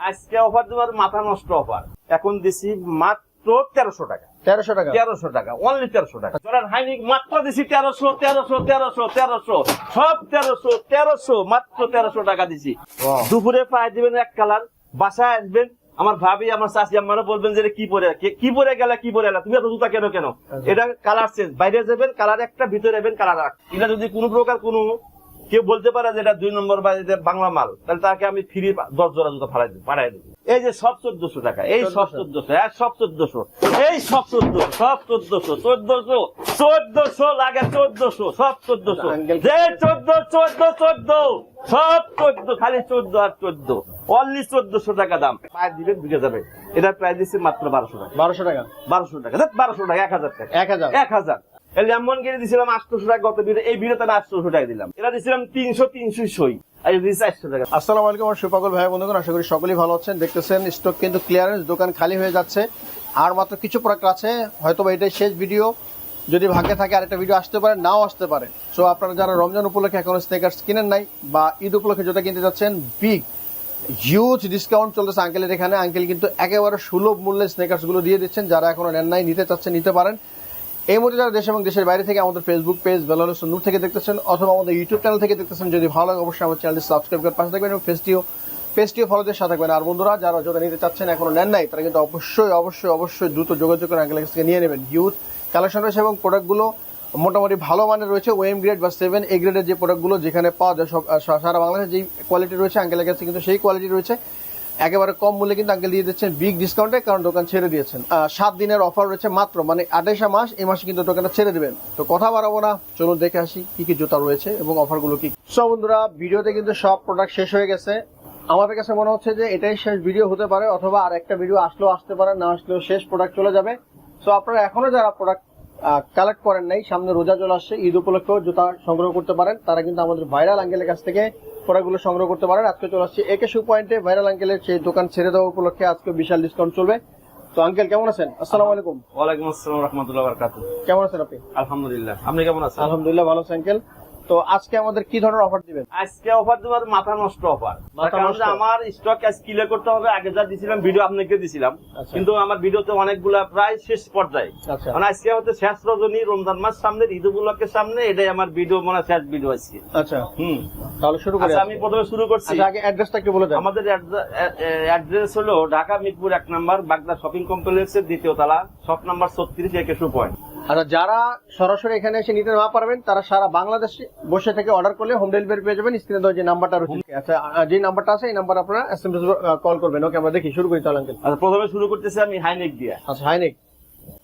আজকে অফার দেওয়ার মাথা নষ্ট অফার এখন দিছি মাত্র তেরোশো টাকা। তেরোশো টাকা। তেরোশো টাকা অনলি তেরোশো টাকা। ধরেন হাইনিক মাত্র দিছি তেরোশো তেরোশো তেরোশো তেরোশো। সব তেরোশো তেরোশো মাত্র তেরোশো টাকা দিছি। দুপুরে পায়ে দিবেন এক কালার বাসায় আসবেন আমার ভাবি আমার চাষি আমারও বলবেন যে কি পরে কি- পরে গেলে কি পরে গেলে তুমি এত জুতা কেন কেন? এটা কালার চেঞ্জ বাইরে যাবেন কালার একটা ভিতরে যাবেন কালার এটা যদি কোনো প্রকার কোনো কেউ বলতে পারে যে এটা দুই নম্বর বা এটা বাংলা মাল তাহলে তাকে আমি ফ্রি দশ জোড়া জুতা ফাড়াই দিই পাঠাই দিই এই যে সব চোদ্দশো টাকা এই সব চোদ্দশো এক সব চোদ্দশো এই সব চোদ্দশো সব চোদ্দশো চোদ্দশো চোদ্দশো লাগে চোদ্দশো সব চোদ্দশো। যে চোদ্দ চোদ্দ চোদ্দ সব চোদ্দ খালি চোদ্দ আর চোদ্দ অনলি চোদ্দশো টাকা দাম। প্রায় দিবেন ঢুকে যাবে। এটা প্রায় দিচ্ছে মাত্র বারোশো টাকা। বারোশো টাকা। বারোশো টাকা বারোশো টাকা এক হাজার টাকা। এক হাজার। এক হাজার। লেমন দিছিলাম আটশোশো টাকা গত ভিডিও এই ভিডিওতে আমি টাকা দিলাম। এটা দিছিলাম তিনশো তিনশো সই। আলাইকুম আমার ভাই আশা করি সকলেই ভালো দেখতেছেন কিন্তু ক্লিয়ারেন্স দোকান খালি হয়ে যাচ্ছে। আর মাত্র কিছু প্রোডাক্ট আছে হয়তো বা এটাই শেষ ভিডিও যদি থাকে আরেকটা ভিডিও আসতে পারে, নাও আসতে পারে। সো যারা রমজান উপলক্ষে এখনও স্নেকার্স কিনেন নাই বা ঈদ উপলক্ষে যেটা কিনতে যাচ্ছেন বিগ হিউজ ডিসকাউন্ট চলতেছে আঙ্কেলের এখানে। আঙ্কেল কিন্তু একেবারে সুলভ মূল্যে স্নেকার্সগুলো দিয়ে দিচ্ছেন। যারা এখনও নেন নাই, নিতে চাচ্ছেন, নিতে পারেন। এই মুহূর্তে যারা দেশ এবং দেশের বাইরে থেকে আমাদের ফেসবুক পেজ বেলাল নূর থেকে দেখতেছেন অথবা আমাদের ইউটিউব চ্যানেল থেকে দেখতেছেন, যদি ভালো লাগে অবশ্যই আমার চ্যানেলটি সাবস্ক্রাইব করে পাশে থাকবেন এবং পেজটিও পেজটিও ফলোদের সাথে থাকবেন। আর বন্ধুরা, যারা যারা নিতে চাচ্ছেন, এখনও নেন নাই, তারা কিন্তু অবশ্যই অবশ্যই অবশ্যই দ্রুত যোগাযোগ করে আঙ্কেলের থেকে নিয়ে নেবেন। ইউথ কালেকশন রয়েছে এবং প্রোডাক্টগুলো মোটামুটি ভালো মানের রয়েছে ওএম গ্রেড বা সেভেন এ গ্রেডের যে প্রোডাক্টগুলো যেখানে পাওয়া যায়, সব, সারা বাংলাদেশে যেই কোয়ালিটি রয়েছে আঙ্কেলের কাছে কিন্তু সেই কোয়ালিটি রয়েছে। একেবারে কম মূল্যে কিন্তু আঙ্কেল দিয়ে দিচ্ছেন বিগ ডিসকাউন্টে কারণ দোকান ছেড়ে দিয়েছেন। সাত দিনের অফার রয়েছে মাত্র মানে আঠাইশা মাস, এই মাসে কিন্তু দোকানটা ছেড়ে দেবেন। তো কথা বাড়াবো না, চলুন দেখে আসি কি কি জুতা রয়েছে এবং অফারগুলো কি। সব বন্ধুরা, ভিডিওতে কিন্তু সব প্রোডাক্ট শেষ হয়ে গেছে। আমাদের কাছে মনে হচ্ছে যে এটাই শেষ ভিডিও হতে পারে, অথবা আর একটা ভিডিও আসলেও আসতে পারে, না আসলেও শেষ প্রোডাক্ট চলে যাবে। সো আপনারা এখনও যারা প্রোডাক্ট কালেক্ট করেন নাই, সামনে রোজা চলে আসছে, ঈদ উপলক্ষেও জুতা সংগ্রহ করতে পারেন, তারা কিন্তু আমাদের ভাইরাল আঙ্কেলের কাছ থেকে প্রোডাক্টগুলো সংগ্রহ করতে পারেন। আজকে চলে আসছি একে শু পয়েন্টে। ভাইরাল আঙ্কেলের সেই দোকান ছেড়ে দেওয়া উপলক্ষে আজকে বিশাল ডিসকাউন্ট চলবে। তো আঙ্কেল কেমন আছেন? আসসালামু আলাইকুম। ওয়ালাইকুম আসসালাম রহমতুল্লাহ বারাকাতুহু। কেমন আছেন আপনি? আলহামদুলিল্লাহ। আপনি কেমন আছেন? আলহামদুলিল্লাহ ভালো আছেন আঙ্কেল। তো আজকে আমাদের কি ধরনের অফার দিবেন? আজকে অফার দেওয়ার মাথা নষ্ট অফার আমার স্টক আজ ক্লিয়ার করতে হবে আগে যা দিছিলাম ভিডিও আপনাকে দিছিলাম। আচ্ছা। কিন্তু আমার ভিডিওতে অনেকগুলা প্রায় শেষ পর্যায়ে। আচ্ছা। মানে আজকে হচ্ছে শেষ রজনী রমজান মাস সামনে ঈদ উপলক্ষের সামনে এটাই আমার ভিডিও মনে শেষ ভিডিও আজকে। আচ্ছা হুম তাহলে শুরু করি আচ্ছা আমি প্রথমে শুরু করছি। আগে অ্যাড্রেসটা একটু বলে দেন। আমাদের অ্যাড্রেস হলো ঢাকা মিরপুর এক নাম্বার বাগদা শপিং কমপ্লেক্সের দ্বিতীয় তলা শপ নাম্বার ছত্রিশ একেশো পয়েন্ট আচ্ছা যারা সরাসরি এখানে এসে নিতে না পারবেন তারা সারা বাংলাদেশে বসে থেকে অর্ডার করলে হোম ডেলিভারি পেয়ে যাবেন। স্ক্রিনে দেওয়া যে নাম্বারটা রয়েছে আচ্ছা যে নাম্বারটা আছে এই নাম্বার আপনারা এসএমএস কল করবেন। ওকে আমরা দেখি শুরু করি চল আঙ্কেল আচ্ছা প্রথমে শুরু করতেছি আমি হাইনেক দিয়ে। আচ্ছা হাইনিক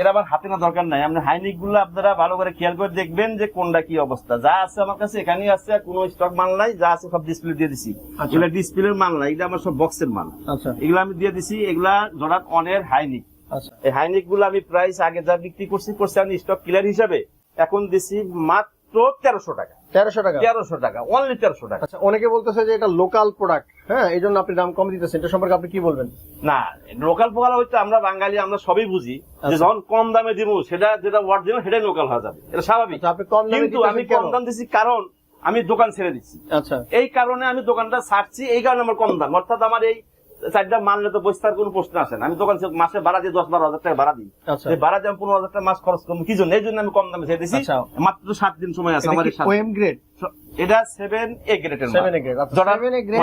এর আবার হাতে না দরকার নাই। আপনি হাইনিকগুলো আপনারা ভালো করে খেয়াল করে দেখবেন যে কোনটা কি অবস্থা। যা আছে আমার কাছে এখানেই আছে আর কোনো স্টক মাল নাই যা আছে সব ডিসপ্লে দিয়ে দিছি। আচ্ছা। এগুলা ডিসপ্লের মাল নাই এটা আমার সব বক্সের মাল। আচ্ছা। এগুলো আমি দিয়ে দিছি এগুলা জোড়াত অনের হাইনিক এই হাইনিকগুলো আমি প্রাইস আগে যা বিক্রি করছি করছি আমি স্টক ক্লিয়ার হিসাবে। এখন দিছি মাত্র তেরোশো টাকা। তেরোশো টাকা? তেরোশো টাকা অনলি তেরোশো টাকা। আচ্ছা অনেকে বলতেছে যে এটা লোকাল প্রোডাক্ট হ্যাঁ? এই জন্য আপনি দাম কম দিতেছেন। এটা সম্পর্কে আপনি কি বলবেন? না লোকাল পোকাল হইতে আমরা বাঙালি আমরা সবই বুঝি। যে আচ্ছা। যখন কম দামে দিব সেটা যেটা অরিজিনাল সেটাই লোকাল হয়ে যাবে। এটা স্বাভাবিক। আচ্ছা, আপনি কম দামে কিন্তু আমি কম দাম কারণ আমি দোকান ছেড়ে দিচ্ছি। আচ্ছা। এই কারণে আমি দোকানটা ছাড়ছি এই কারণে আমার কম দাম। অর্থাৎ আমার এই চারটা মানলে তো বসে থাকার কোনো প্রশ্ন আসে না। আমি দোকান মাসে ভাড়া দিয়ে দশ বারো হাজার টাকা ভাড়া দিই। আচ্ছা। ভাড়া দিয়ে আমি পনেরো হাজার টাকা মাস খরচ করব কি জন্য? এই জন্য আমি কম দামে ছেড়ে দিচ্ছি। মাত্র সাত দিন সময় আছে আমার গ্রেড এটা সেভেন এ গ্রেডের seven A grade seven A grade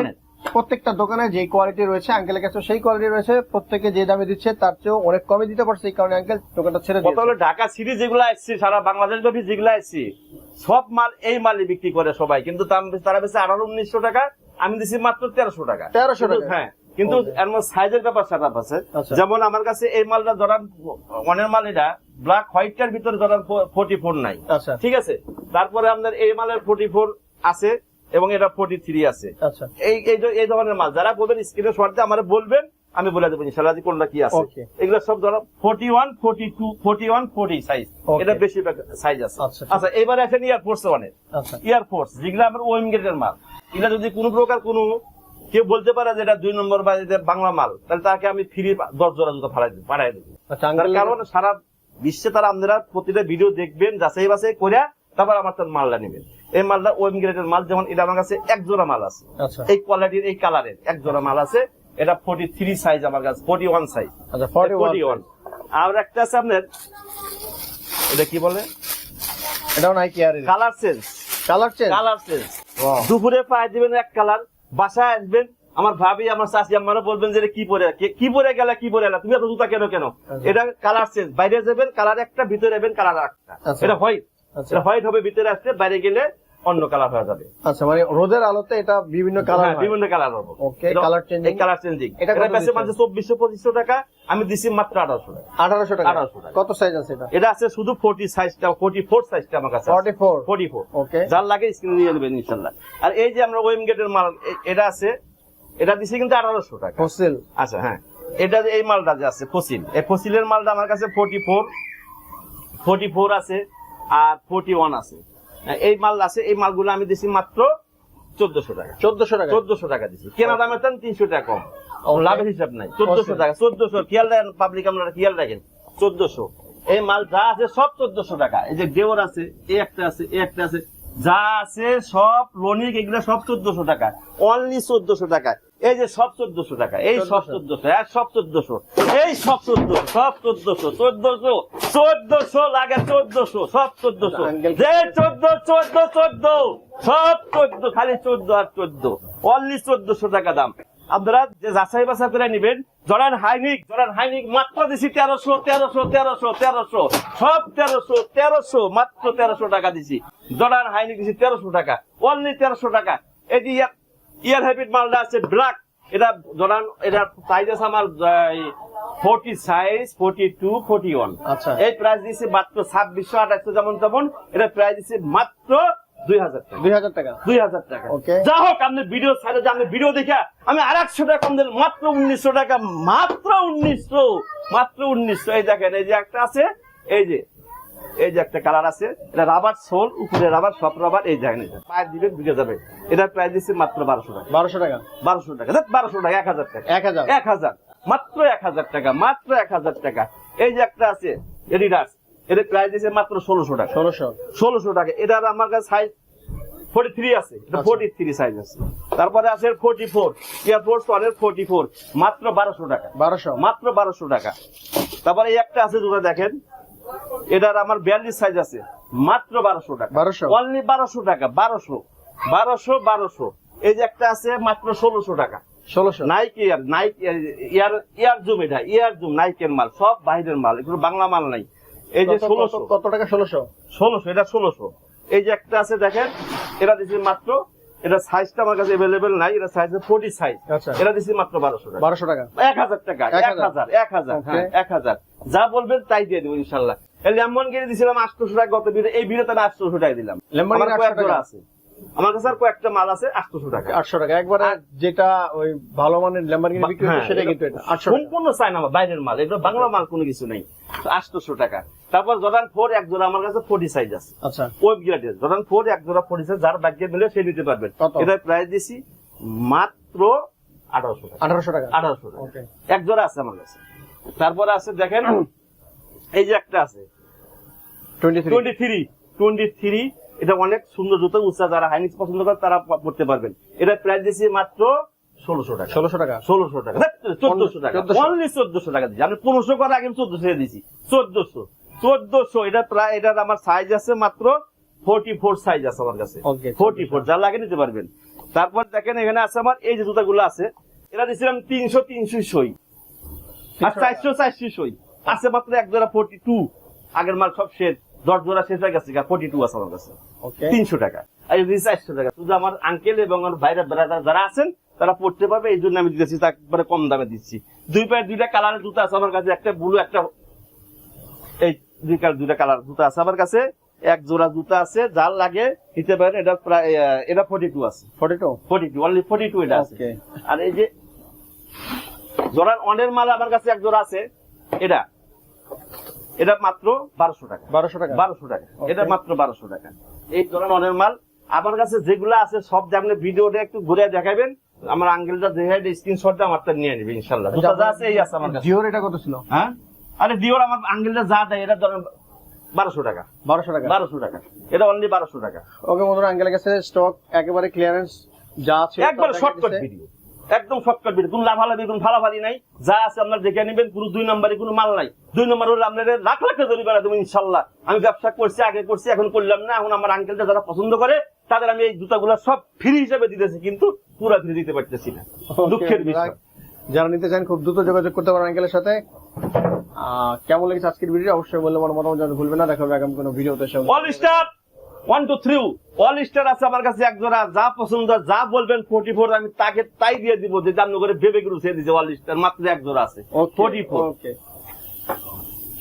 প্রত্যেকটা দোকানে যে কোয়ালিটি রয়েছে আঙ্কেলের কাছে সেই কোয়ালিটি রয়েছে। প্রত্যেকে যে দামে দিচ্ছে তার চেয়েও অনেক কমে দিতে পারছে। এই কারণে আঙ্কেল দোকানটা ছেড়ে দিয়েছে। হলো? ঢাকা সিটি যেগুলো আসছে সারা বাংলাদেশ ব্যাপী যেগুলো আসছে সব মাল এই মালই বিক্রি করে সবাই। কিন্তু দাম- তারা বেশি আঠারো উনিশশো টাকা আমি দিচ্ছি মাত্র তেরোশো টাকা। তেরোশো টাকা? হ্যাঁ কিন্তু এর মধ্যে সাইজের ব্যাপার সেটা আছে। আচ্ছা। যেমন আমার কাছে এই মালটা ধরান অনের মাল এটা ব্ল্যাক হোয়াইটটার ভিতরে ধরান ফোর্টি ফোর নাই। আচ্ছা। ঠিক আছে? তারপরে আপনার এই মালের ফোর্টি ফোর আছে এবং এটা ফোর্টি থ্রি আছে। আচ্ছা। এই এই ধরনের মাল। যারা বলবেন স্ক্রিনে শর্ট আমার বলবেন আমি বলে দেবো ইনশাল্লাহ কোনটা কি আছে. এগুলো সব ধরো forty one forty two forty one forty size এটা বেশি সাইজ আছে। আচ্ছা, এবারে আসেন ইয়ারফোর্স ওয়ানের ইয়ারফোর্স যেগুলো আমার ওয়েম গেটের মাল। এগুলো যদি কোনো প্রকার কোনো কেউ বলতে পারে যে এটা দুই নম্বর বা বাংলা মাল তাহলে তাকে আমি ফ্রি দশ জোড়া জুতো ফাড়াই দিই পাঠাই তার কারণ সারা বিশ্বে তারা আপনারা প্রতিটা ভিডিও দেখবেন যাচাই বাছাই করে তারপর আমার তার মালটা নেবেন। এই মালটা ওয়েম গ্রেডের মাল যেমন এটা আমার কাছে এক জোড়া মাল আছে। আচ্ছা। এই কোয়ালিটির এই কালারের এক জোড়া মাল আছে। এটা ফোর্টি থ্রি সাইজ আমার কাছে forty one size forty forty one আর একটা আছে আপনার এটা কি বলে? এটাও নাইকি আর colour change colour change colour change দুপুরে পায়ে দিবেন এক কালার বাসায় আসবেন আমার ভাবি আমার চাষি আমারও বলবেন যে কি পরে কে- পরে গেলে কি পরে গেলে তুমি এত জুতা কেন কেন? আচ্ছা। এটা কালার চেঞ্জ বাইরে যাবেন কালার একটা ভিতরে যাবেন কালার একটা। আচ্ছা। এটা হোয়াইট আচ্ছা। এটা হোয়াইট হবে ভিতরে আসতে বাইরে গেলে অন্য কালার হয়ে যাবে। আচ্ছা মানে রোদের আলোতে এটা বিভিন্ন কালার হ্যাঁ, বিভিন্ন কালার হবে। Okay, colour changing। এই কালার চেঞ্জিং এটা কত বেশি? মাঝে চব্বিশশো টাকা। আমি দিছি মাত্র আঠারোশো টাকা। আঠারোশো টাকা। 1800 টাকা। কত সাইজ আছে এটা? এটা আছে শুধু ফোর্টি সাইজটা ফোর্টি ফোর সাইজটা আমার কাছে forty four forty four okay যার লাগে স্ক্রিনে নিয়ে নেবেন ইনশাল্লাহ। আর এই যে আমরা ওয়েম গেটের মাল এটা আছে এটা দিছি কিন্তু আঠারোশো টাকা। ফসিল। আচ্ছা হ্যাঁ। এটা এই মালটা যে আছে ফসিল। এই ফসিলের মালটা আমার কাছে ফোর্টি ফোর ফোর্টি ফোর আছে আর ফোর্টি ওয়ান আছে। এই মাল আছে এই মালগুলো আমি দিছি মাত্র চোদ্দশো টাকা। চোদ্দশো টাকা? চোদ্দশো টাকা দিছি। কেনা দামের চান তিনশো টাকা কম। লাভের হিসাব নাই। চোদ্দশো টাকা চোদ্দশো। খেয়াল রাখেন পাবলিক আপনারা খেয়াল রাখেন চোদ্দশো। এই মাল যা আছে সব চোদ্দশো টাকা। এই যে দেওয়ার আছে এই একটা আছে এই একটা আছে যা আছে সব লোনিক এগুলো সব চোদ্দশো টাকা। অনলি চোদ্দশো টাকা। এই যে সব চোদ্দশো টাকা এই সব চোদ্দশো। এক সব চোদ্দশো এই সব চোদ্দশো সব চোদ্দশো চোদ্দশো চোদ্দশো লাগে চোদ্দশো সব চোদ্দশো। যে চোদ্দ চোদ্দ চোদ্দ সব চোদ্দ খালি চোদ্দ আর চোদ্দ অনলি চোদ্দশো টাকা দাম। আপনারা যে যাচাই বাছাই করে নিবেন জরান হাইনিক জরান হাইনিক মাত্র দিছি তেরোশো তেরোশো তেরোশো তেরোশো সব তেরোশো তেরোশো মাত্র তেরোশো টাকা দিছি। জরান হাইনিক দিছি তেরোশো টাকা অনলি তেরোশো টাকা। এটি ইয়ার- হ্যাবিট মালটা আছে ব্ল্যাক। এটা জরান এটা সাইজ আছে আমার forty size forty two forty one আচ্ছা। এই প্রাইস দিছি মাত্র ছাব্বিশশো আঠাশশো যেমন তেমন এটা প্রাইস দিছি মাত্র দুই হাজার টাকা। দুই হাজার টাকা। দুই হাজার টাকা। Okay. যা হোক আপনি ভিডিও ছাড়ে যে আপনি ভিডিও দেখে আমি আর একশো টাকা কম মাত্র উনিশশো টাকা মাত্র উনিশশো মাত্র উনিশশো। এই দেখেন এই যে একটা আছে এই যে এই যে একটা কালার আছে এটা রাবার সোল উপরে রাবার সব রাবার এই দেখেন এটা পায়ে দিবেন ঢুকে যাবে। এটা প্রাইস দিচ্ছে মাত্র বারোশো টাকা। বারোশো টাকা? বারোশো টাকা। বারোশো টাকা এক হাজার টাকা। এক হাজার? এক হাজার। মাত্র এক হাজার টাকা মাত্র এক হাজার টাকা। এই যে একটা আছে এডিডাস এর প্রাইস দিচ্ছে মাত্র ষোলোশো টাকা। ষোলোশো। ষোলোশো টাকা। এটার আমার কাছে সাইজ ফোর্টি থ্রি আছে। ফোর্টি থ্রি সাইজ আছে। তারপরে আছে ফোর্টি ফোর এয়ারফোর্স ওয়ানের ফোর্টি ফোর মাত্র বারোশো টাকা। বারোশো। মাত্র বারোশো টাকা। তারপরে এই একটা আছে দুটো দেখেন। এটার আমার বিয়াল্লিশ সাইজ আছে। মাত্র বারোশো টাকা। 1200 অনলি বারোশো টাকা বারোশো। বারোশো বারোশো। এই যে একটা আছে মাত্র ষোলোশো টাকা। ষোলোশো। Nike air Nike air air zoom এটা ইয়ার জুম নাইকের মাল সব বাইরের মাল এগুলো বাংলা মাল নাই। এই যে কত- ষোলোশো। কত- কত টাকা? ষোলোশো। ষোলোশো এটা ষোলোশো। এই যে একটা আছে দেখেন এটা দিচ্ছি মাত্র এটা সাইজটা আমার কাছে এভেলেবেল নাই এটা সাইজ ফোর্টি সাইজ। এটা দিচ্ছি মাত্র বারোশো টাকা। বারোশো টাকা। এক হাজার টাকা এক। হাজার। এক হাজার হ্যাঁ এক হাজার। যা বলবেন তাই দিয়ে দেবো ইনশাল্লাহ। এই লেমনগিরি দিছিলাম আটশোশো টাকা গত ভিডিও এই ভিডিওতে আমি আটশোশো টাকা দিলাম। লেমনগিরি আমার কয়েক 800 টাকা? জোড়া আছে। আমার কাছে আর কয়েকটা মাল আছে আটশোশো টাকা। আটশো টাকা। একবারে যেটা ওই ভালো মানের ল্যাম্বারগিনি বিক্রি হ্যাঁ, সেটা কিন্তু আটশো সম্পূর্ণ চায়না মাল বাইরের মাল। এটা বাংলা মাল কোনো কিছু নেই। আটশোশো টাকা। তারপর জর্ডান ফোর এক জোড়া আমার কাছে ফোর্টি সাইজ আছে। আচ্ছা। ওয়েব গ্রেডের জর্ডান ফোর এক জোড়া ফোর্টি সাইজ যার ভাগ্যে মিলে সে নিতে পারবেন? এটার প্রাইস দিছি মাত্র আঠারোশো টাকা। আঠারোশো টাকা। আঠারোশো টাকা। এক জোড়া আছে আমার কাছে। তারপরে আছে দেখেন এই যে একটা আছে। টোয়েন্টি থ্রি টোয়েন্টি থ্রি এটা অনেক সুন্দর জুতো উচ্চা যারা হাইনিক্স পছন্দ করে তারা পড়তে পারবেন। এটা প্রাইস দিয়েছি মাত্র ষোলোশো টাকা। ষোলোশো টাকা। ষোলোশো টাকা। চোদ্দশো টাকা। অনলি চোদ্দশো টাকা দিচ্ছি আমি পনেরোশো করে আগে চোদ্দশো দিয়েছি। চোদ্দশো। চোদ্দশো। এটা প্রায় এটার আমার সাইজ আছে মাত্র ফোর্টি ফোর সাইজ আছে আমার কাছে। ফোর্টি ফোর যা লাগে নিতে পারবেন। তারপর দেখেন এখানে আছে আমার এই যে জুতাগুলো আছে এটা দিচ্ছিলাম তিনশো তিনশো সই। আর চারশো চারশো আছে মাত্র এক জোড়া ফোর্টি টু আগের মাল সব শেষ। দশ জোড়া শেষ হয়ে গেছে ফোর্টি টু আছে আমার কাছে। তিনশো টাকা। আর যদি চারশো টাকা শুধু আমার আঙ্কেল এবং আমার ভাইরা বেড়াদার যারা আছেন তারা পড়তে পারবে এই জন্য আমি দিতেছি তারপরে কম দামে দিচ্ছি। দুই পায়ের দুইটা কালারের জুতা আছে আমার কাছে একটা ব্লু একটা এই দুই কালার দুইটা কালার জুতা আছে আমার কাছে। এক জোড়া জুতা আছে যার লাগে নিতে পারেন এটা প্রায় এটা ফোর্টি টু আছে। Forty two forty two only forty two এটা আছে। আর এই যে জোড়ার অনের মাল আমার কাছে এক জোড়া আছে। এটা। এটা মাত্র বারোশো টাকা। বারোশো টাকা? বারোশো টাকা। এটা মাত্র বারোশো টাকা। এই ধরনের অনের মাল আমার কাছে যেগুলো আছে সব যে আপনি ভিডিওটা একটু ঘুরে দেখাবেন আমার আঙ্গেলটা দেখে স্ক্রিনশটটা আমারটা নিয়ে নেবে ইনশাল্লাহ। দুটো যা আছে এই আছে আমার কাছে। জিওর এটা কত ছিল? হ্যাঁ? আরে দিওর আমার আঙ্গেলটা যা দেয় এটা ধরেন বারোশো টাকা। বারোশো টাকা? বারোশো টাকা। এটা অনলি বারোশো টাকা। ওকে বন্ধুরা আঙ্কেলের কাছে স্টক একেবারে ক্লিয়ারেন্স যা আছে একবার শর্টকাট ভিডিও একদম শর্টকাট ভিডিও কোনো লাভালাভি কোনো ফালাফালি নাই। যা আছে আপনার দেখে নেবেন পুরো দুই নম্বরে কোনো মাল নাই। দুই নম্বর হলে আপনার লাখ লাখ জরিমানা দেবেন ইনশাল্লাহ আমি ব্যবসা করছি আগে করছি এখন করলাম না। এখন আমার আঙ্কেলটা যারা পছন্দ করে তাদের আমি এই জুতাগুলো সব ফ্রি হিসেবে দিতেছি কিন্তু পুরো ফ্রি দিতে পারতেছি না। দুঃখের বিষয়। যারা নিতে চান খুব দ্রুত যোগাযোগ করতে পারেন আঙ্কেলের সাথে। কেমন লেগেছে আজকের ভিডিও অবশ্যই বললে আমার মতামত জানাতে ভুলবেন না। দেখা হবে আগামী কোনো ভিডিওতে one two three all star আছে আমার কাছে এক জোড়া। যা পছন্দ যা বলবেন ফোর্টি ফোর আমি তাকে তাই দিয়ে দিব যে জামনগরে ভেবে গুলো ছেড়ে দিছে অল স্টার মাত্র এক জোড়া আছে। ফোর্টি ফোর ওকে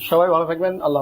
সবাই ভালো থাকবেন আল্লাহ